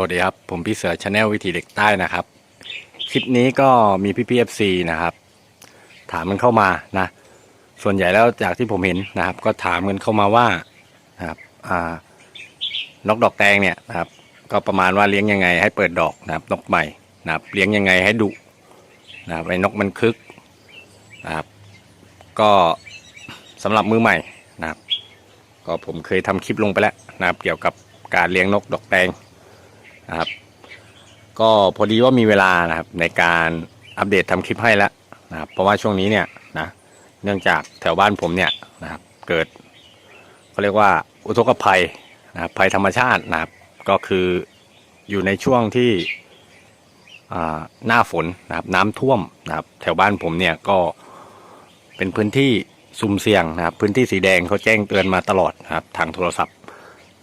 วัสดีครับ ผมพี่เสือชาแนลวิถีเด็กใต้นะครับ คลิปนี้ก็มีพี่พีเอฟซีนะครับ ถามมันเข้ามานะ ส่วนใหญ่แล้วจากที่ผมเห็นนะครับ ก็ถามกันเข้ามาว่านะครับอ่านกดอกแตงเนี่ยนะครับ ก็ประมาณว่าเลี้ยงยังไงให้เปิดดอกนะครับ นกใหม่นะครับ เลี้ยงยังไงให้ดุนะครับไอ้นกมันคึกนะครับ ก็สำหรับมือใหม่นะครับ ก็ผมเคยทำคลิปลงไปแล้วนะครับ เกี่ยวกับการเลี้ยงนกดอกแตง นะครับ ก็พอดีว่ามีเวลานะครับในการอัปเดตทำคลิปให้แล้วนะครับเพราะว่าช่วงนี้เนี่ยนะเนื่องจากแถวบ้านผมเนี่ยนะครับเกิดเขาเรียกว่าอุทกภัยนะครับภัยธรรมชาตินะครับก็คืออยู่ในช่วงที่อ่าหน้าฝนนะครับน้ำท่วมนะครับแถวบ้านผมเนี่ยก็เป็นพื้นที่สุ่มเสี่ยงนะครับ พื้นที่สีแดงเขาแจ้งเตือนมาตลอดนะครับ ทางโทรศัพท์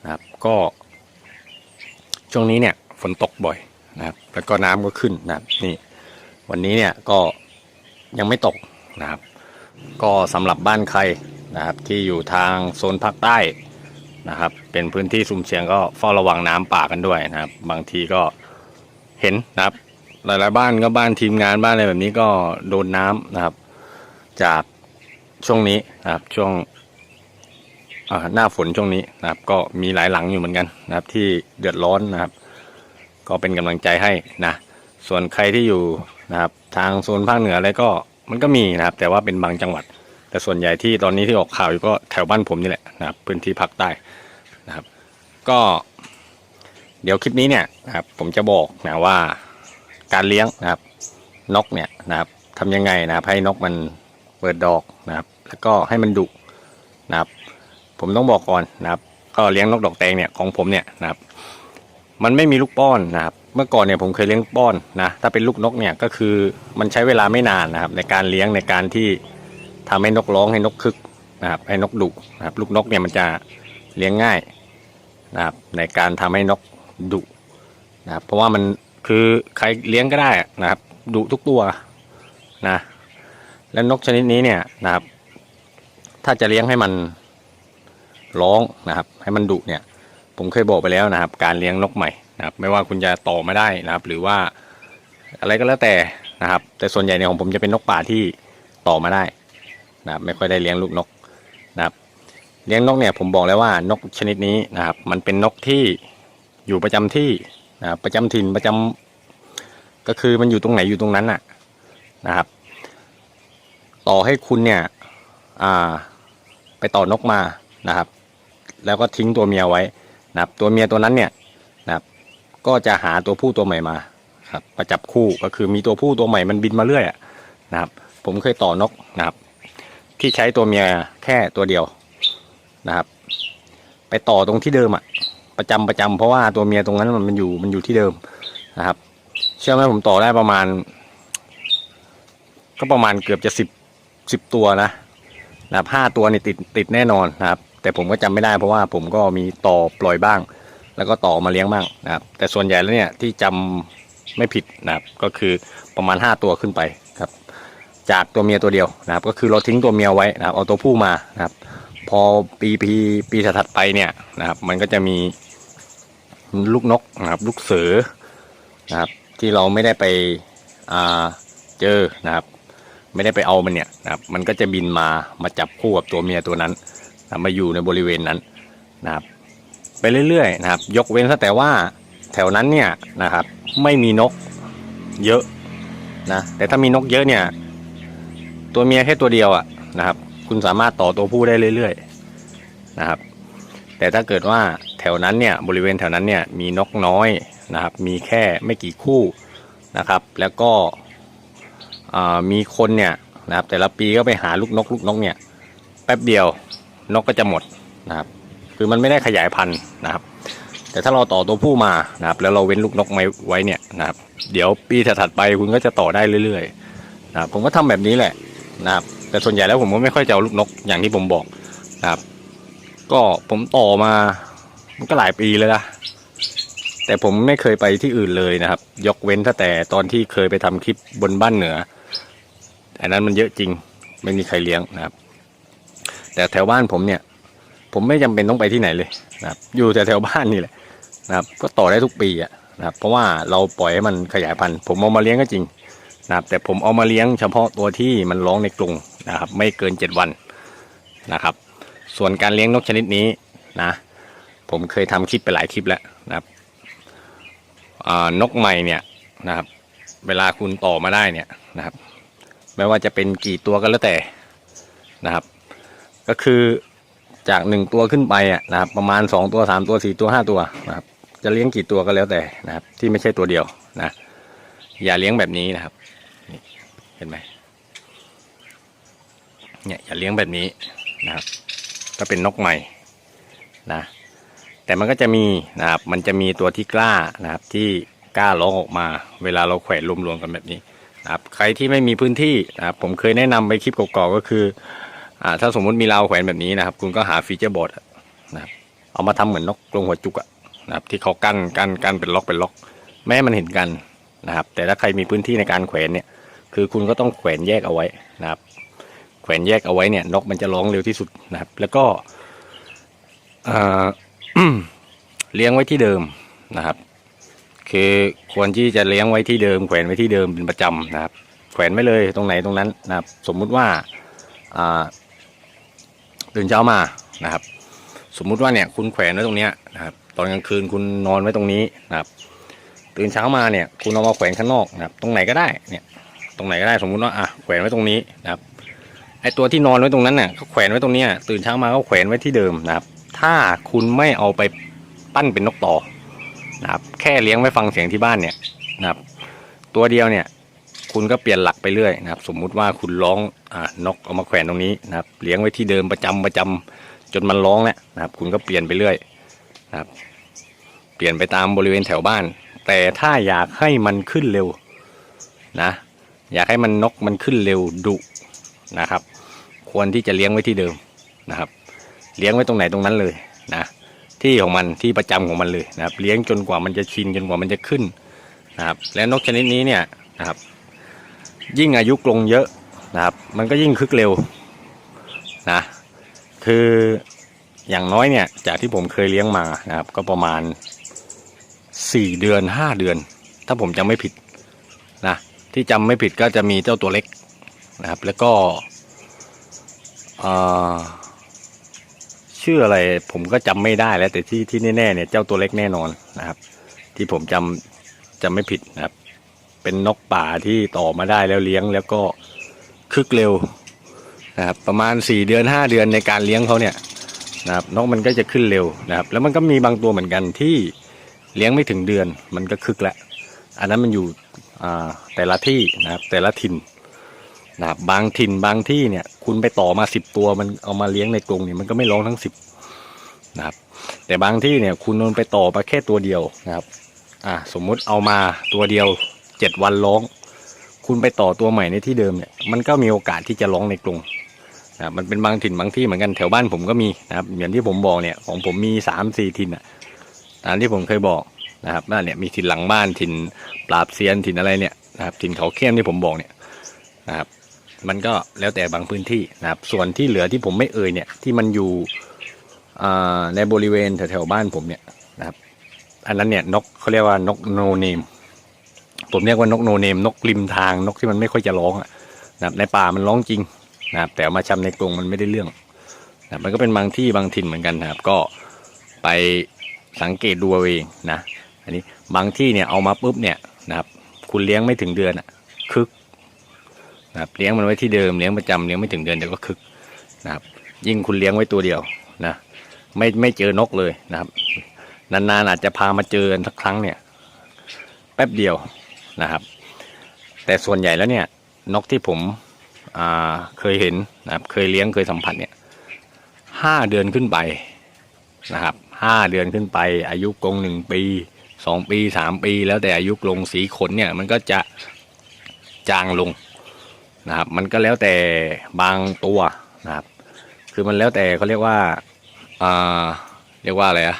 นะครับ ก็ ช่วงนี้เนี่ย ฝนตกบ่อยนะครับแล้วก็น้ำก็ขึ้นนะครับนี่วันนี้เนี่ยก็ยังไม่ตกนะครับ ก็สำหรับบ้านใครนะครับที่อยู่ทางโซนภาคใต้นะครับ เป็นพื้นที่สุ่มเสี่ยงก็เฝ้าระวังน้ำป่ากันด้วยนะครับ บางทีก็เห็นนะครับ หลายๆบ้านก็บ้านทีมงานบ้านอะไรแบบนี้ก็โดนน้ำนะครับ จากช่วงนี้นะครับช่วงหน้าฝนช่วงนี้นะครับ ก็มีหลายหลังอยู่เหมือนกันนะครับ ที่เดือดร้อนนะครับ ก็เป็นกำลังใจให้นะ ส่วนใครที่อยู่นะครับทางโซนภาคเหนืออะไรก็มันก็มีนะครับ แต่ว่าเป็นบางจังหวัด แต่ส่วนใหญ่ที่ตอนนี้ที่ออกข่าวอยู่ก็แถวบ้านผมนี่แหละนะครับพื้นที่ภาคใต้นะครับ ก็ เดี๋ยวคลิปนี้เนี่ยนะครับผมจะบอกนะว่าการเลี้ยงนะครับนกเนี่ยนะครับทำยังไงนะครับให้นกมันเปิดดอกนะครับ แล้วก็ให้มันดุนะครับ ผมต้องบอกก่อนนะครับ ก็เลี้ยงนกดอกแตงเนี่ยของผมเนี่ยนะครับ มันไม่มีลูกป้อนนะครับ เมื่อก่อนเนี่ยผมเคยเลี้ยงป้อนนะ ถ้าเป็นลูกนกเนี่ยก็คือมันใช้เวลาไม่นานนะครับ ในการเลี้ยงในการที่ทำให้นกร้องให้นกคึกนะครับให้นกดุนะครับ ลูกนกเนี่ยมันจะเลี้ยงง่ายนะครับในการทำให้นกดุนะครับ เพราะว่ามันคือใครเลี้ยงก็ได้นะครับดุทุกตัวนะและนกชนิดนี้เนี่ยนะครับ ถ้าจะเลี้ยงให้มันร้องนะครับ ให้มันดุเนี่ย ผมเคยบอกไปแล้วนะครับ การเลี้ยงนกใหม่นะครับ ไม่ว่าคุณจะต่อมาได้นะครับ หรือว่าอะไรก็แล้วแต่นะครับ แต่ส่วนใหญ่เนี่ยของผมจะเป็นนกป่าที่ต่อมาได้นะครับ ไม่ค่อยได้เลี้ยงลูกนกนะครับ เลี้ยงนกเนี่ยผมบอกแล้วว่านกชนิดนี้นะครับ มันเป็นนกที่อยู่ประจำที่นะครับประจำถิ่นประจำก็คือมันอยู่ตรงไหนอยู่ตรงนั้นน่ะนะครับ ต่อให้คุณเนี่ยอ่าไปต่อนกมานะครับ แล้วก็ทิ้งตัวเมียไว้ นะครับตัวเมียตัวนั้นเนี่ยนะครับก็จะหาตัวผู้ตัวใหม่มาครับประจับคู่ก็คือมีตัวผู้ตัวใหม่มันบินมาเรื่อยอะนะครับ ผมเคยต่อนกนะครับ ที่ใช้ตัวเมียแค่ตัวเดียวนะครับ ไปต่อตรงที่เดิมอะประจำประจำเพราะว่าตัวเมียตรงนั้นมันมันอยู่มันอยู่ที่เดิมนะครับ เชื่อไหมผมต่อได้ประมาณ ก็ประมาณเกือบจะสิบสิบตัวนะนะครับห้าตัวนี่ติดติดแน่นอนนะครับ แต่ผมก็จำไม่ได้เพราะว่าผมก็มีต่อปล่อยบ้าง แล้วก็ต่อมาเลี้ยงบ้างนะครับ แต่ส่วนใหญ่แล้วเนี่ยที่จำไม่ผิดนะครับ ก็คือประมาณ 5 ตัวขึ้นไปครับ จากตัวเมียตัวเดียวนะครับ ก็คือเราทิ้งตัวเมียไว้นะครับ เอาตัวผู้มานะครับ พอปีปีปีถัดไปเนี่ยนะครับ มันก็จะมีลูกนกนะครับ ลูกเสือนะครับ ที่เราไม่ได้ไปอ่าเจอนะครับ ไม่ได้ไปเอามันเนี่ยนะครับ มันก็จะบินมามาจับคู่กับตัวเมียตัวนั้น มาอยู่ในบริเวณนั้นนะครับ ไปเรื่อยๆนะครับ ยกเว้นแต่ว่าแถวนั้นเนี่ยนะครับไม่มีนกเยอะนะแต่ถ้ามีนกเยอะเนี่ย ตัวเมียแค่ตัวเดียวอะนะครับ คุณสามารถต่อตัวผู้ได้เรื่อยๆนะครับ แต่ถ้าเกิดว่าแถวนั้นเนี่ยบริเวณแถวนั้นเนี่ยมีนกน้อยนะครับ มีแค่ไม่กี่คู่นะครับ แล้วก็มีคนเนี่ยนะครับแต่ละปีก็ไปหาลูกนกลูกนกเนี่ยแป๊บเดียว นกก็จะหมดนะครับ คือมันไม่ได้ขยายพันธุ์นะครับ แต่ถ้าเราต่อตัวผู้มานะครับ แล้วเราเว้นลูกนกไว้ไว้เนี่ยนะครับ เดี๋ยวปีถัดไปคุณก็จะต่อได้เรื่อยๆนะครับผมก็ทำแบบนี้แหละนะครับ แต่ส่วนใหญ่แล้วผมก็ไม่ค่อยจะเอาลูกนกอย่างที่ผมบอกนะครับ ก็ผมต่อมามันก็หลายปีเลยนะแต่ผมไม่เคยไปที่อื่นเลยนะครับ ยกเว้นถ้าแต่ตอนที่เคยไปทำคลิปบนบ้านเหนืออันนั้นมันเยอะจริงไม่มีใครเลี้ยงนะครับ แต่แถวบ้านผมเนี่ย ผมไม่จำเป็นต้องไปที่ไหนเลยนะครับ อยู่แต่แถวบ้านนี่แหละนะครับ ก็ต่อได้ทุกปีอะนะครับ เพราะว่าเราปล่อยให้มันขยายพันธุ์ ผมเอามาเลี้ยงก็จริงนะครับ แต่ผมเอามาเลี้ยงเฉพาะตัวที่มันร้องในกรงนะครับ ไม่เกินเจ็ดวันนะครับ ส่วนการเลี้ยงนกชนิดนี้นะ ผมเคยทำคลิปไปหลายคลิปแล้วนะครับนกใหม่เนี่ยนะครับ เวลาคุณต่อมาได้เนี่ยนะครับ ไม่ว่าจะเป็นกี่ตัวก็แล้วแต่นะครับ ก็คือจากหนึ่งตัวขึ้นไปอะนะครับ ประมาณสองตัวสามตัวสี่ตัวห้าตัวนะครับ จะเลี้ยงกี่ตัวก็แล้วแต่นะครับ ที่ไม่ใช่ตัวเดียวนะ อย่าเลี้ยงแบบนี้นะครับนี่เห็นไหมเนี่ยอย่าเลี้ยงแบบนี้นะครับ ก็เป็นนกใหม่นะ แต่มันก็จะมีนะครับ มันจะมีตัวที่กล้านะครับ ที่กล้าร้องออกมา เวลาเราแขวนรวมๆกันแบบนี้นะครับ ใครที่ไม่มีพื้นที่นะครับ ผมเคยแนะนำไปคลิปเก่าๆก็คือ อ่าถ้าสมมุติมีราวแขวนแบบนี้นะครับ คุณก็หาฟีเจอร์บอร์ดนะครับเอามาทำเหมือนนกกรงหัวจุกอะนะครับที่เขากั้นกั้นกั้นเป็นล็อกเป็นล็อกไม่ให้มันเห็นกันนะครับ แต่ถ้าใครมีพื้นที่ในการแขวนเนี่ยคือคุณก็ต้องแขวนแยกเอาไว้นะครับ แขวนแยกเอาไว้เนี่ย นกมันจะร้องเร็วที่สุดนะครับ แล้วก็อ่าเลี้ยงไว้ที่เดิมนะครับคือควรที่จะเลี้ยงไว้ที่เดิม แขวนไว้ที่เดิมเป็นประจำนะครับ แขวนไว้เลยตรงไหนตรงนั้นนะครับ สมมุติว่าอ่า ตื่นเช้ามานะครับ สมมุติว่าเนี่ยคุณแขวนไว้ตรงเนี้ยนะครับ ตอนกลางคืนคุณนอนไว้ตรงนี้นะครับ ตื่นเช้ามาเนี่ย คุณเอามาแขวนข้างนอกนะครับ ตรงไหนก็ได้เนี่ย ตรงไหนก็ได้สมมุติว่าอะแขวนไว้ตรงนี้นะครับไอตัวที่นอนไว้ตรงนั้นเนี่ยเขาแขวนไว้ตรงเนี้ยตื่นเช้ามาก็แขวนไว้ที่เดิมนะครับ ถ้าคุณไม่เอาไปปั้นเป็นนกต่อนะครับ แค่เลี้ยงไว้ฟังเสียงที่บ้านเนี่ยนะครับ ตัวเดียวเนี่ย คุณก็เปลี่ยนหลักไปเรื่อยนะครับ สมมุติว่าคุณร้องอ่านกเอามาแขวนตรงนี้นะครับ เลี้ยงไว้ที่เดิมประจำประจำจนมันร้องแล้วนะครับ คุณก็เปลี่ยนไปเรื่อยนะครับ เปลี่ยนไปตามบริเวณแถวบ้าน แต่ถ้าอยากให้มันขึ้นเร็วนะ อยากให้มันนกมันขึ้นเร็วดุนะครับ ควรที่จะเลี้ยงไว้ที่เดิมนะครับ เลี้ยงไว้ตรงไหนตรงนั้นเลยนะที่ของมันที่ประจำของมันเลยนะครับ เลี้ยงจนกว่ามันจะชินจนกว่ามันจะขึ้นนะครับ และนกชนิดนี้เนี่ยนะครับ ยิ่งอายุกรงเยอะนะครับ มันก็ยิ่งคึกเร็วนะคืออย่างน้อยเนี่ยจากที่ผมเคยเลี้ยงมานะครับ ก็ประมาณสี่เดือนห้าเดือน ถ้าผมจำไม่ผิดนะที่จำไม่ผิดก็จะมีเจ้าตัวเล็กนะครับ แล้วก็ชื่ออะไรผมก็จำไม่ได้แล้วแต่ที่ที่แน่ๆเนี่ยเจ้าตัวเล็กแน่นอนนะครับ ที่ผมจำจำไม่ผิดนะครับ เป็นนกป่าที่ต่อมาได้แล้วเลี้ยงแล้วก็คึกเร็วนะครับประมาณสี่เดือนห้าเดือนในการเลี้ยงเขาเนี่ยนะครับนกมันก็จะขึ้นเร็วนะครับ แล้วมันก็มีบางตัวเหมือนกันที่เลี้ยงไม่ถึงเดือนมันก็คึกแล้วอันนั้นมันอยู่แต่ละที่นะครับแต่ละถิ่นนะครับบางถิ่นบางที่เนี่ยคุณไปต่อมาสิบตัวมันเอามาเลี้ยงในกรงเนี่ยมันก็ไม่ร้องทั้งสิบนะครับแต่บางที่เนี่ยคุณนนไปต่อมาแค่ตัวเดียวนะครับอ่าสมมุติเอามาตัวเดียว เจ็ดวันร้อง คุณไปต่อตัวใหม่ในที่เดิมเนี่ยมันก็มีโอกาสที่จะร้องในกรงนะมันเป็นบางถิ่นบางที่เหมือนกันแถวบ้านผมก็มีนะครับอย่างที่ผมบอกเนี่ยของผมมีสามสี่ถิ่นอะตามที่ผมเคยบอกนะครับนั่นเนี่ยมีถิ่นหลังบ้านถิ่นปราบเซียนถิ่นอะไรเนี่ยนะครับถิ่นเขาเข้มที่ผมบอกเนี่ยนะครับ มันก็แล้วแต่บางพื้นที่นะครับ ส่วนที่เหลือที่ผมไม่เอ่ยเนี่ยที่มันอยู่ในบริเวณแถวๆบ้านผมเนี่ยนะครับ อันนั้นเนี่ยนกเขาเรียกว่านกโนเนม ผมเรียกว่านกโนเนมนกริมทางนกที่มันไม่ค่อยจะร้องนะครับในป่ามันร้องจริงนะครับ แต่มาชำในกรงมันไม่ได้เรื่องนะครับมันก็เป็นบางที่บางถิ่นเหมือนกันนะครับ ก็ไปสังเกตดูเองนะอันนี้บางที่เนี่ยเอามาปุ๊บเนี่ยนะครับ คุณเลี้ยงไม่ถึงเดือนอะคึกนะครับเลี้ยงมันไว้ที่เดิมเลี้ยงประจำเลี้ยงไม่ถึงเดือนเดี๋ยวก็คึกนะครับ ยิ่งคุณเลี้ยงไว้ตัวเดียวนะไม่ไม่เจอนกเลยนะครับ นานๆอาจจะพามาเจอสักครั้งเนี่ย แป๊บเดียว นะครับ แต่ส่วนใหญ่แล้วเนี่ยนกที่ผมเคยเห็นนะครับเคยเลี้ยงเคยสัมผัสเนี่ยห้าเดือนขึ้นไปนะครับห้าเดือนขึ้นไป อายุกรงหนึ่งปีสองปีสามปี แล้วแต่อายุกรงสีขนเนี่ยมันก็จะจางลงนะครับ มันก็แล้วแต่บางตัวนะครับ คือมันแล้วแต่เขาเรียกว่าอ่าเรียกว่าอะไรอะ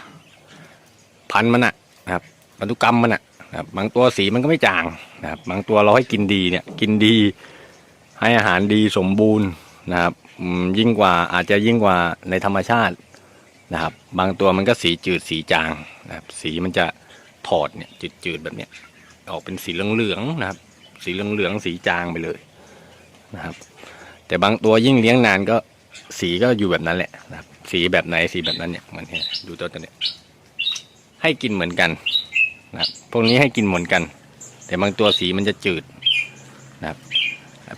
พันธุ์มันอะนะครับพันธุกรรมมันอะนะ ครับบางตัวสีมันก็ไม่จางนะครับบางตัวเราให้กินดีเนี่ย กินดี ให้อาหารดีสมบูรณ์นะครับยิ่งกว่าอาจจะยิ่งกว่าในธรรมชาตินะครับ บางตัวมันก็สีจืดสีจางนะครับสีมันจะถอดเนี่ยจืดๆแบบเนี้ยออกเป็นสีเหลืองๆนะครับ สีเหลืองๆสีจางไปเลยนะครับ แต่บางตัวยิ่งเลี้ยงนานก็สีก็อยู่แบบนั้นแหละนะครับ สีแบบไหนสีแบบนั้นเนี่ยเหมือนเนี่ยดูตัวตัวเนี้ยให้กินเหมือนกัน นะครับพวกนี้ให้กินเหมือนกัน แต่บางตัวสีมันจะจืดนะครับ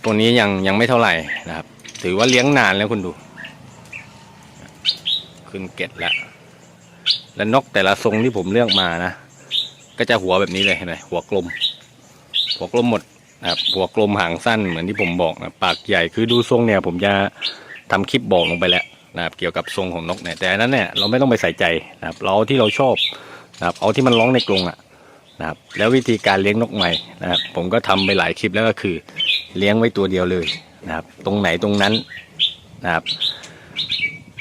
พวกนี้ยังยังไม่เท่าไหร่นะครับ ถือว่าเลี้ยงนานแล้วคุณดู ขึ้นเกตแล้ว แล้วนกแต่ละทรงที่ผมเลือกมานะ ก็จะหัวแบบนี้เลยเห็นไหมหัวกลม หัวกลมหมดนะครับหัวกลมหางสั้นเหมือนที่ผมบอกนะปากใหญ่คือดูทรงเนี่ย ผมจะทำคลิปบอกลงไปแล้วนะครับเกี่ยวกับทรงของนกเนี่ยแต่นั้นเนี่ยเราไม่ต้องไปใส่ใจนะครับเราที่เราชอบนะครับเอาที่มันร้องในกรงอะ นะครับ แล้ววิธีการเลี้ยงนกใหม่นะครับ ผมก็ทำไปหลายคลิปแล้วก็คือ เลี้ยงไว้ตัวเดียวเลยนะครับ ตรงไหนตรงนั้นนะครับ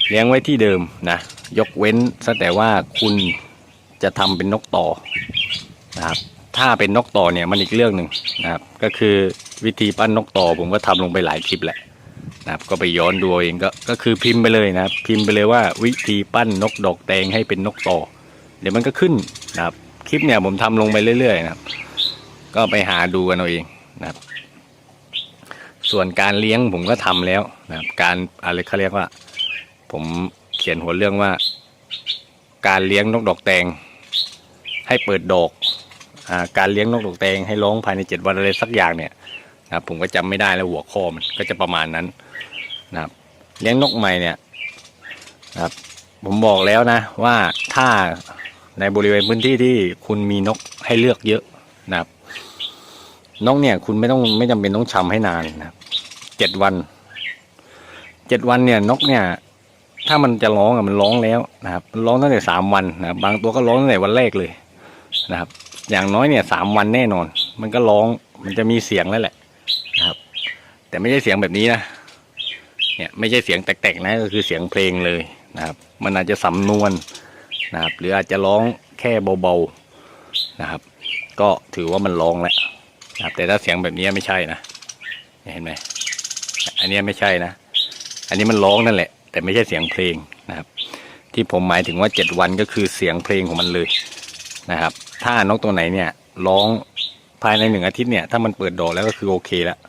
เลี้ยงไว้ที่เดิมนะยกเว้นซะแต่ว่าคุณจะทำเป็นนกต่อนะครับถ้าเป็นนกต่อเนี่ยมันอีกเรื่องหนึ่งนะครับ ก็คือวิธีปั้นนกต่อผมก็ทำลงไปหลายคลิปแหละนะครับ ก็ไปย้อนดูเอาเองก็ก็คือพิมพ์ไปเลยนะครับ พิมพ์ไปเลยว่าวิธีปั้นนกดอกแดงให้เป็นนกต่อ เดี๋ยวมันก็ขึ้นนะครับ คลิปเนี่ยผมทำลงไปเรื่อยๆนะครับ ก็ไปหาดูกันเอาเองนะครับ ส่วนการเลี้ยงผมก็ทำแล้วนะครับ การอะไรเขาเรียกว่า ผมเขียนหัวเรื่องว่า การเลี้ยงนกดอกแดงให้เปิดดอกอการเลี้ยงนกดอกแดงให้ร้องภายในเจ็ดวันอะไรสักอย่างเนี่ยนะครับผมก็จำไม่ได้แล้วหัวข้อมันก็จะประมาณนั้นนะครับ เลี้ยงนกใหม่เนี่ยนะครับผมบอกแล้วนะว่าถ้า ในบริเวณพื้นที่ที่คุณมีนกให้เลือกเยอะนะครับนกเนี่ย คุณไม่ต้องไม่จำเป็นต้องชำให้นานนะครับเจ็ดวันเจ็ดวันเนี่ยนกเนี่ย ถ้ามันจะร้องอะมันร้องแล้วนะครับร้องตั้งแต่สามวันนะครับบางตัวก็ร้องตั้งแต่วันแรกเลยนะครับ อย่างน้อยเนี่ยสามวันแน่นอน มันก็ร้องมันจะมีเสียงแล้วแหละนะครับ แต่ไม่ใช่เสียงแบบนี้นะเนี่ยไม่ใช่เสียงแตกๆนะก็คือเสียงเพลงเลยนะครับ มันอาจจะสำนวน นะครับ หรืออาจจะร้องแค่เบาๆนะครับ ก็ถือว่ามันร้องแล้วนะครับ แต่ถ้าเสียงแบบนี้ไม่ใช่นะเห็นไหมอันนี้ไม่ใช่นะ อันนี้มันร้องนั่นแหละ แต่ไม่ใช่เสียงเพลงนะครับ ที่ผมหมายถึงว่าเจ็ดวันก็คือเสียงเพลงของมันเลยนะครับ ถ้านกตัวไหนเนี่ยร้องภายในหนึ่งอาทิตย์เนี่ยถ้ามันเปิดดอกแล้วก็คือโอเคแล้ว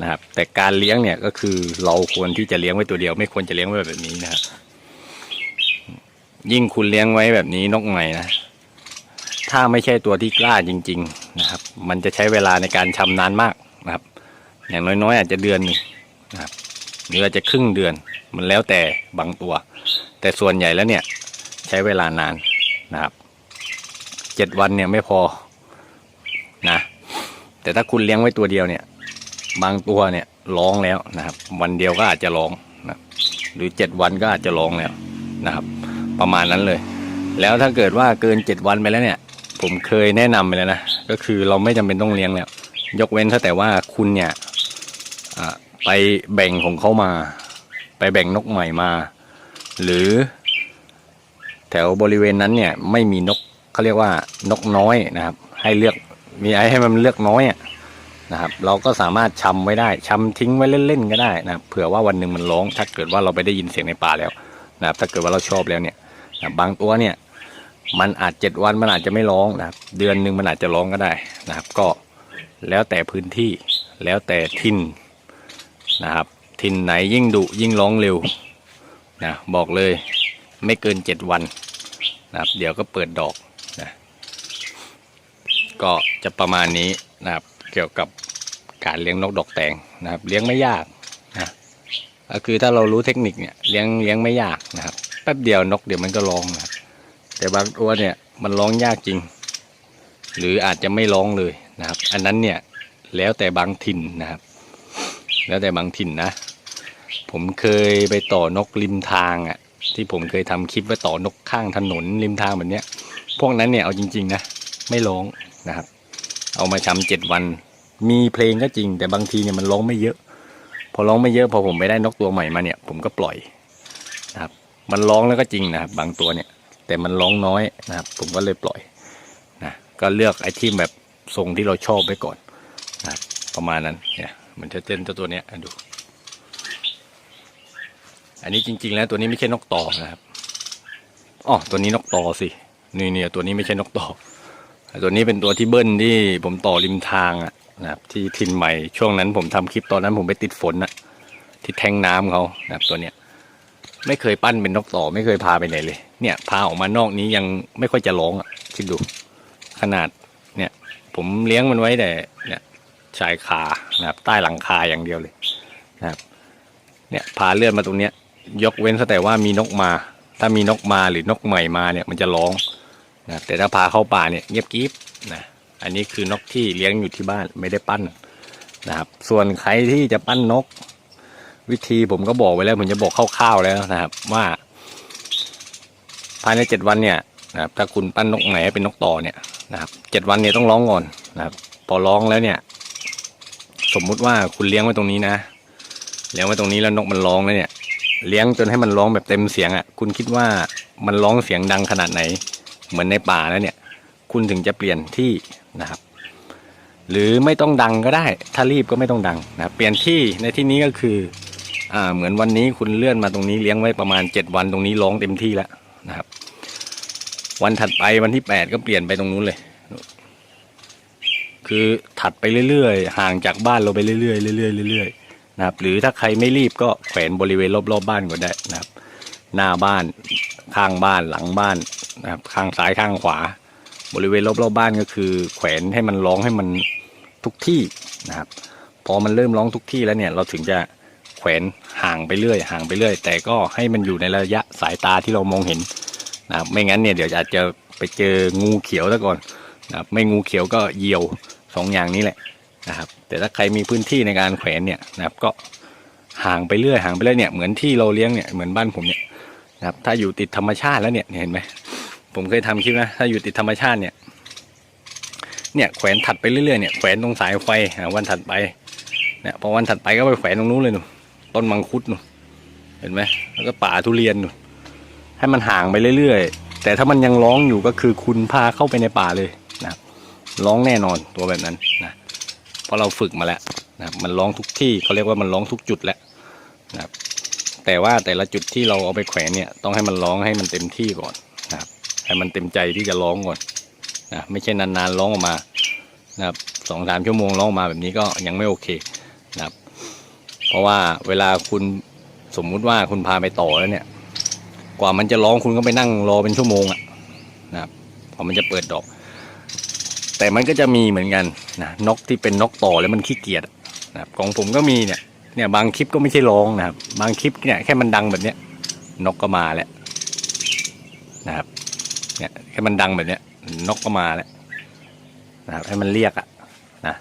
นะครับ แต่การเลี้ยงเนี่ยก็คือเราควรที่จะเลี้ยงไว้ตัวเดียว ไม่ควรจะเลี้ยงไว้แบบนี้นะครับ ยิ่งคุณเลี้ยงไว้แบบนี้นกใหม่นะ ถ้าไม่ใช่ตัวที่กล้าจริง ๆ นะครับ มันจะใช้เวลาในการชำนานมากนะครับ อย่างน้อยๆ อาจจะเดือนหนึ่งนะครับหรืออาจจะครึ่งเดือน มันแล้วแต่บางตัว แต่ส่วนใหญ่แล้วเนี่ยใช้เวลานานนะครับเจ็ดวันเนี่ยไม่พอนะ แต่ถ้าคุณเลี้ยงไว้ตัวเดียวเนี่ย บางตัวเนี่ยร้องแล้วนะครับ วันเดียวก็อาจจะร้องนะหรือเจ็ดวันก็อาจจะร้องแล้วนะครับ ประมาณนั้นเลย แล้วถ้าเกิดว่าเกินเจ็ดวันไปแล้วเนี่ย ผมเคยแนะนำไปแล้วนะ ก็คือเราไม่จำเป็นต้องเลี้ยงแล้ว ยกเว้นถ้าแต่ว่าคุณเนี่ยอ่าไปแบ่งของเขามา ไปแบ่งนกใหม่มา หรือ แถวบริเวณนั้นเนี่ยไม่มีนกเขาเรียกว่านกน้อยนะครับ ให้เลือกมีไอ้ให้มันเลือกน้อยอะนะครับเราก็สามารถชำไว้ได้ชำทิ้งไว้เล่นๆก็ได้นะเผื่อว่าวันหนึ่งมันร้องถ้าเกิดว่าเราไปได้ยินเสียงในป่าแล้วนะครับถ้าเกิดว่าเราชอบแล้วเนี่ย บางตัวเนี่ย มันอาจเจ็ดวันมันอาจจะไม่ร้องนะครับ เดือนหนึ่งมันอาจจะร้องก็ได้นะครับ ก็แล้วแต่พื้นที่แล้วแต่ทินนะครับ ทินไหนยิ่งดุยิ่งร้องเร็วนะบอกเลยไม่เกินเจ็ดวันนะครับ เดี๋ยวก็เปิดดอกนะก็จะประมาณนี้นะครับ เกี่ยวกับการเลี้ยงนกดอกแตงนะครับ เลี้ยงไม่ยากนะก็คือถ้าเรารู้เทคนิคเนี่ยเลี้ยงเลี้ยงไม่ยากนะครับ แป๊บเดียวนกเดี๋ยวมันก็ร้องนะแต่บางตัวเนี่ยมันร้องยากจริง หรืออาจจะไม่ร้องเลยนะครับ อันนั้นเนี่ยแล้วแต่บางถิ่นนะครับ แล้วแต่บางถิ่นนะ ผมเคยไปต่อนกริมทางอะที่ผมเคยทำคลิปว่าต่อนกข้างถนนริมทางแบบเนี้ย พวกนั้นเนี่ยเอาจริง ๆ นะ ไม่ร้องนะครับ เอามาชำเจ็ดวัน มีเพลงก็จริง แต่บางทีเนี่ยมันร้องไม่เยอะ พอร้องไม่เยอะพอผมไปได้นกตัวใหม่มาเนี่ย ผมก็ปล่อย มันร้องแล้วก็จริงนะครับ บางตัวเนี่ย แต่มันร้องน้อยนะครับ ผมก็เลยปล่อยนะก็เลือกไอ้ที่แบบทรงที่เราชอบไว้ก่อนนะประมาณนั้นเนี่ยมันจะเต้นเจ้าตัวเนี้ยอะดู อันนี้จริง ๆ แล้วตัวนี้ไม่ใช่นกต่อนะครับอ๋อตัวนี้นกต่อสินี่เนี่ยตัวนี้ไม่ใช่นกต่อตัวนี้เป็นตัวที่เบิ้ลที่ผมต่อริมทางอะนะครับ ที่ทินใหม่ช่วงนั้นผมทำคลิปตอนนั้นผมไปติดฝนอะที่แทงน้ำเขานะครับตัวเนี้ย ไม่เคยปั้นเป็นนกต่อ ไม่เคยพาไปไหนเลย เนี่ยพาออกมานอกนี้ยังไม่ค่อยจะร้องอะคิดดู ขนาดเนี่ย ผมเลี้ยงมันไว้แต่เนี่ยชายคานะครับ ใต้หลังคาอย่างเดียวเลยนะครับ เนี่ยพาเลื่อนมาตรงเนี้ย ยกเว้นแต่ว่ามีนกมา ถ้ามีนกมาหรือนกใหม่มาเนี่ยมันจะร้องนะแต่ถ้าพาเข้าป่าเนี่ยเงียบกริบนะอันนี้คือนกที่เลี้ยงอยู่ที่บ้านไม่ได้ปั้นนะครับ ส่วนใครที่จะปั้นนก วิธีผมก็บอกไว้แล้วผมจะบอกคร่าวๆแล้วนะครับ ว่า ภายในเจ็ดวันเนี่ยนะครับ ถ้าคุณปั้นนกไหนเป็นนกต่อเนี่ยนะครับเจ็ดวันเนี่ยต้องร้องก่อนนะครับ พอร้องแล้วเนี่ย สมมุติว่าคุณเลี้ยงไว้ตรงนี้นะเลี้ยงไว้ตรงนี้แล้วนกมันร้องแล้วเนี่ย เลี้ยงจนให้มันร้องแบบเต็มเสียงอะ่ะ คุณคิดว่ามันร้องเสียงดังขนาดไหน เหมือนในป่าแล้วเนี่ย คุณถึงจะเปลี่ยนที่นะครับ หรือไม่ต้องดังก็ได้ ถ้ารีบก็ไม่ต้องดังนะครับเปลี่ยนที่ในที่นี้ก็คือ อ่าเหมือนวันนี้คุณเลื่อนมาตรงนี้เลี้ยงไว้ประมาณเจ็ดวันตรงนี้ร้องเต็มที่แล้วนะครับ วันถัดไปวันที่แปดก็เปลี่ยนไปตรงนู้นเลย คือถัดไปเรื่อยๆ ห่างจากบ้านเราไปเรื่อยๆเรื่อยๆเรื่อยๆนะครับ หรือถ้าใครไม่รีบก็แขวนบริเวณรอบๆบ้านก็ได้นะครับ หน้าบ้านข้างบ้านหลังบ้านนะครับ ข้างซ้ายข้างขวา บริเวณรอบๆบ้านก็คือ แขวนให้มันร้องให้มันทุกที่นะครับ พอมันเริ่มร้องทุกที่แล้วเนี่ยเราถึงจะ ขวนห่างไปเรื่อยห่างไปเรื่อย แต่ก็ให้มันอยู่ในระยะสายตาที่เรามองเห็นนะครับไม่งั้นเนี่ยเดี๋ยวอาจจะไปเจองูเขียวซะก่อนนะครับไม่งูเขียวก็เหยี่ยวสองอย่างนี้แหละนะครับ แต่ถ้าใครมีพื้นที่ในการแขวนเนี่ยนะครับก็ห่างไปเรื่อยห่างไปเรื่อยเนี่ยเหมือนที่เราเลี้ยงเนี่ยเหมือนบ้านผมเนี่ยนะครับถ้าอยู่ติดธรรมชาติแล้วเนี่ยเห็นไหมผมเคยทำคลิปนะถ้าอยู่ติดธรรมชาติเนี่ยเนี่ยแขวนถัดไปเรื่อยๆเนี่ยแขวนตรงสายไฟอ่าวันถัดไปเนี่ยพอวันถัดไปก็ไปแขวนตรงนู้นเลยหนู ต้นมังคุดหนูเห็นไหมแล้วก็ป่าทุเรียนหนูให้มันห่างไปเรื่อยๆ แต่ถ้ามันยังร้องอยู่ก็คือคุณพาเข้าไปในป่าเลยนะร้องแน่นอนตัวแบบนั้นนะเพราะเราฝึกมาแล้วนะมันร้องทุกที่เขาเรียกว่ามันร้องทุกจุดแล้วนะแต่ว่าแต่ละจุดที่เราเอาไปแขวนเนี่ยต้องให้มันร้องให้มันเต็มที่ก่อนนะครับให้มันเต็มใจที่จะร้องก่อนนะไม่ใช่นานๆร้องออกมานะครับสองสามชั่วโมงร้องมาแบบนี้ก็ยังไม่โอเคนะครับ ราะว่าเวลาคุณสมมุติว่าคุณพาไปต่อแล้วเนี่ย กว่ามันจะร้องคุณก็ไปนั่งรอเป็นชั่วโมงอะนะครับพอมันจะเปิดดอก แต่มันก็จะมีเหมือนกันนะนกที่เป็นนกต่อแล้วมันขี้เกียจนะครับของผมก็มีเนี่ยเนี่ยบางคลิปก็ไม่ใช่ร้องนะครับ บางคลิปเนี่ยแค่มันดังแบบเนี้ยนกก็มาแล้วนะครับเนี่ยแค่มันดังแบบเนี้ยนกก็มาแล้วนะครับให้มันเรียกอะนะ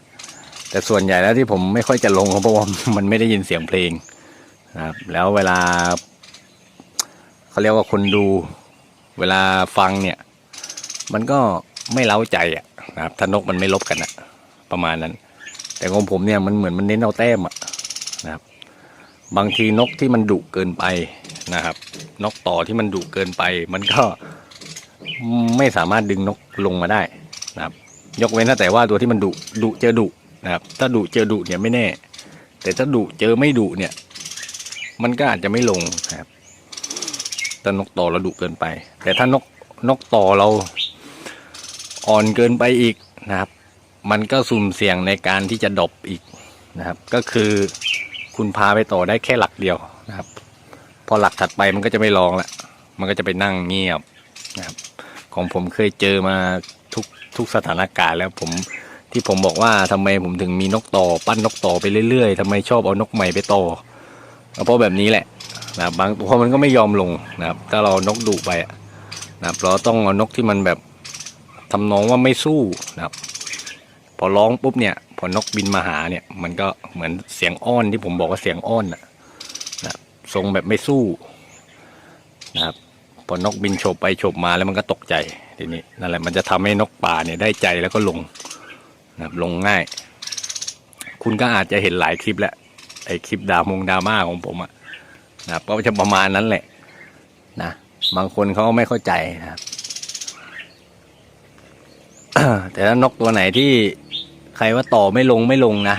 แต่ส่วนใหญ่แล้วที่ผมไม่ค่อยจะลงเพราะว่ามันไม่ได้ยินเสียงเพลงนะครับแล้วเวลาเขาเรียกว่าคนดูเวลาฟังเนี่ย มันก็ไม่เล้าใจอะนะครับถ้านกมันไม่ลบกันอะประมาณนั้น แต่ของผมเนี่ยมันเหมือนมันเน้นเอาแต้มอะนะครับ บางทีนกที่มันดุเกินไปนะครับ นกต่อที่มันดุเกินไป มันก็ไม่สามารถดึงนกลงมาได้นะครับ ยกเว้นแต่ว่าตัวที่มันดุดุเจอดุ นะครับ ถ้าดุเจอดุเนี่ยไม่แน่ แต่ถ้าดุเจอไม่ดุเนี่ย มันก็อาจจะไม่ลงครับถ้านกต่อเราดุเกินไป แต่ถ้านกนกต่อเราอ่อนเกินไปอีกนะครับ มันก็สุ่มเสี่ยงในการที่จะดรอปอีกนะครับ ก็คือคุณพาไปต่อได้แค่หลักเดียวนะครับ พอหลักถัดไปมันก็จะไม่ร้องละมันก็จะไปนั่งเงียบนะครับ ของผมเคยเจอมาทุกทุกสถานการณ์แล้วผม ที่ผมบอกว่าทำไมผมถึงมีนกต่อปั้นนกต่อไปเรื่อยๆทำไมชอบเอานกใหม่ไปต่อเพราะแบบนี้แหละนะบางตัวมันก็ไม่ยอมลงนะครับ ถ้าเรานกดุไปนะครับเราต้องเอานกที่มันแบบทำนองว่าไม่สู้นะครับ พอร้องปุ๊บเนี่ย พอนกบินมาหาเนี่ย มันก็เหมือนเสียงอ้อนที่ผมบอกว่าเสียงอ้อนนะนะทรงแบบไม่สู้นะครับพอนกบินโฉบไปโฉบมาแล้วมันก็ตกใจทีนี้นั่นแหละมันจะทำให้นกป่าเนี่ยได้ใจแล้วก็ลง นะครับลงง่าย คุณก็อาจจะเห็นหลายคลิปแล้วไอคลิปดาวมงดราม่าของผมอะนะครับก็จะประมาณนั้นแหละนะบางคนเขาไม่เข้าใจนะครับแต่ถ้านกตัวไหนที่ใครว่าต่อไม่ลงไม่ลงนะ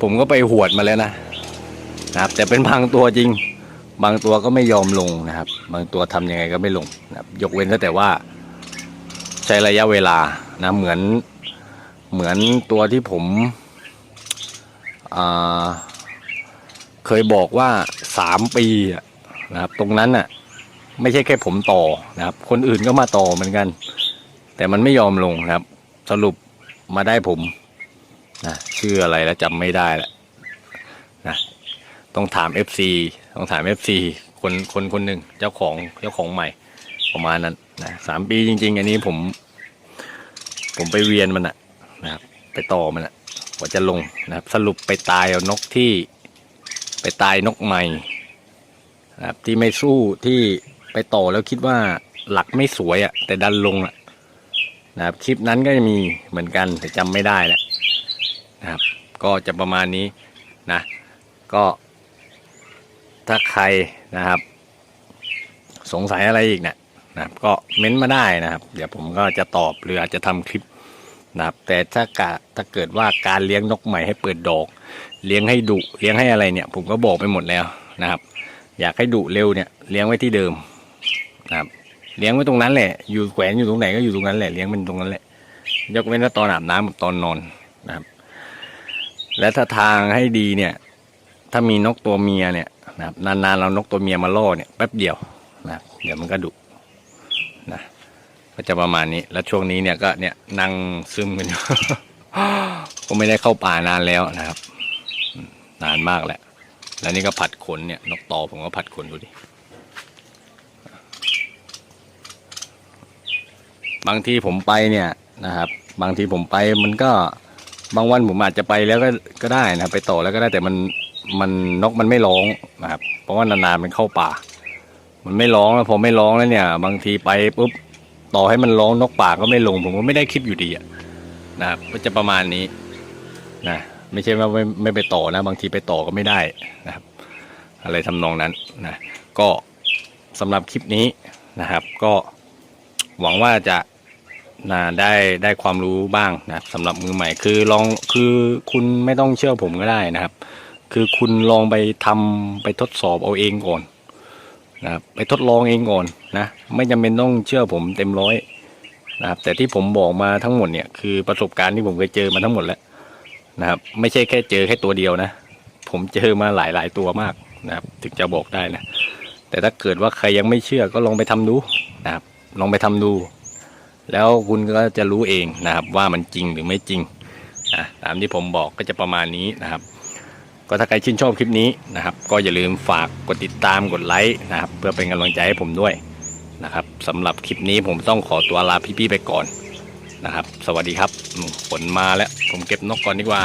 ผมก็ไปหวดมาแล้วนะนะครับ แต่เป็นพังตัวจริง บางตัวก็ไม่ยอมลงนะครับ บางตัวทำยังไงก็ไม่ลงนะครับ ยกเว้นแต่ว่า ใช้ระยะเวลานะเหมือน เหมือนตัวที่ผมเคยบอกว่าสามปีนะครับ ตรงนั้นน่ะ ไม่ใช่แค่ผมต่อนะครับ คนอื่นก็มาต่อเหมือนกัน แต่มันไม่ยอมลงนะครับ สรุปมาได้ผมนะชื่ออะไรแล้วจำไม่ได้แล้วนะต้องถาม FC ต้องถาม FC คนคนคนหนึ่งเจ้าของเจ้าของใหม่ประมาณนั้นนะสามปีจริง ๆ อันนี้ผม ผมไปเวียนมันอะ นะครับ ไปต่อมันอะกว่าจะลงนะครับ สรุปไปตายเอานกที่ไปตายนกใหม่นะครับที่ไม่สู้ที่ไปต่อแล้วคิดว่าหลักไม่สวยอะแต่ดันลงอะนะครับคลิปนั้นก็จะมีเหมือนกันแต่จำไม่ได้แล้วนะครับ ก็จะประมาณนี้นะ ก็ถ้าใครนะครับ สงสัยอะไรอีกเนี่ยนะครับ ก็เม้นต์มาได้นะครับ เดี๋ยวผมก็จะตอบหรืออาจจะทำคลิป นะครับ แต่ถ้ากะถ้าเกิดว่าการเลี้ยงนกใหม่ให้เปิดดอก เลี้ยงให้ดุเลี้ยงให้อะไรเนี่ย ผมก็บอกไปหมดแล้วนะครับ อยากให้ดุเร็วเนี่ยเลี้ยงไว้ที่เดิมนะครับ เลี้ยงไว้ตรงนั้นแหละ อยู่แขวนอยู่ตรงไหนก็อยู่ตรงนั้นแหละเลี้ยงมันตรงนั้นแหละ ยกเว้นว่าตอนอาบน้ำกับตอนนอนนะครับ และถ้าทางให้ดีเนี่ย ถ้ามีนกตัวเมียเนี่ยนะครับนานๆเรานกตัวเมียมาล่อเนี่ยแป๊บเดียวนะเดี๋ยวมันก็ดุ ก็จะประมาณนี้ แล้วช่วงนี้เนี่ยก็เนี่ยนั่งซึมกันอยู่ก็ไม่ได้เข้าป่านานแล้วนะครับ นานมากแหละแล้วนี่ก็ผัดขนเนี่ยนกต่อผมก็ผัดขนดูดิบางทีผมไปเนี่ยนะครับ บางทีผมไปมันก็บางวันผมอาจจะไปแล้วก็ก็ได้นะครับไปต่อแล้วก็ได้แต่มันมันนกมันไม่ร้องนะครับ เพราะว่านานๆมันเข้าป่า มันไม่ร้องแล้วพอไม่ร้องแล้วเนี่ย บางทีไปปุ๊บ ต่อให้มันร้องนกป่าก็ไม่ลง ผมก็ไม่ได้คลิปอยู่ดีอะนะครับก็จะประมาณนี้นะไม่ใช่ว่าไม่ไม่ไปต่อนะ บางทีไปต่อก็ไม่ได้นะครับ อะไรทำนองนั้นนะก็สำหรับคลิปนี้นะครับ ก็หวังว่าจะนะได้ได้ความรู้บ้างนะสำหรับมือใหม่คือลองคือคุณไม่ต้องเชื่อผมก็ได้นะครับ คือคุณลองไปทำไปทดสอบเอาเองก่อน นะครับไปทดลองเองก่อนนะไม่จำเป็นต้องเชื่อผมเต็มร้อยนะครับแต่ที่ผมบอกมาทั้งหมดเนี่ยคือประสบการณ์ที่ผมเคยเจอมาทั้งหมดแล้วนะครับไม่ใช่แค่เจอแค่ตัวเดียวนะ ผมเจอมาหลายหลายตัวมากนะครับถึงจะบอกได้นะ แต่ถ้าเกิดว่าใครยังไม่เชื่อก็ลองไปทำดูนะครับลองไปทำดู แล้วคุณก็จะรู้เองนะครับว่ามันจริงหรือไม่จริงนะตามที่ผมบอกก็จะประมาณนี้นะครับ ก็ถ้าใครชื่นชอบคลิปนี้นะครับ ก็อย่าลืมฝากกดติดตามกดไลค์นะครับ เพื่อเป็นกำลังใจให้ผมด้วยนะครับสำหรับคลิปนี้ผมต้องขอตัวลาพี่ๆไปก่อนนะครับ สวัสดีครับฝนมาแล้วผมเก็บนกก่อนดีกว่า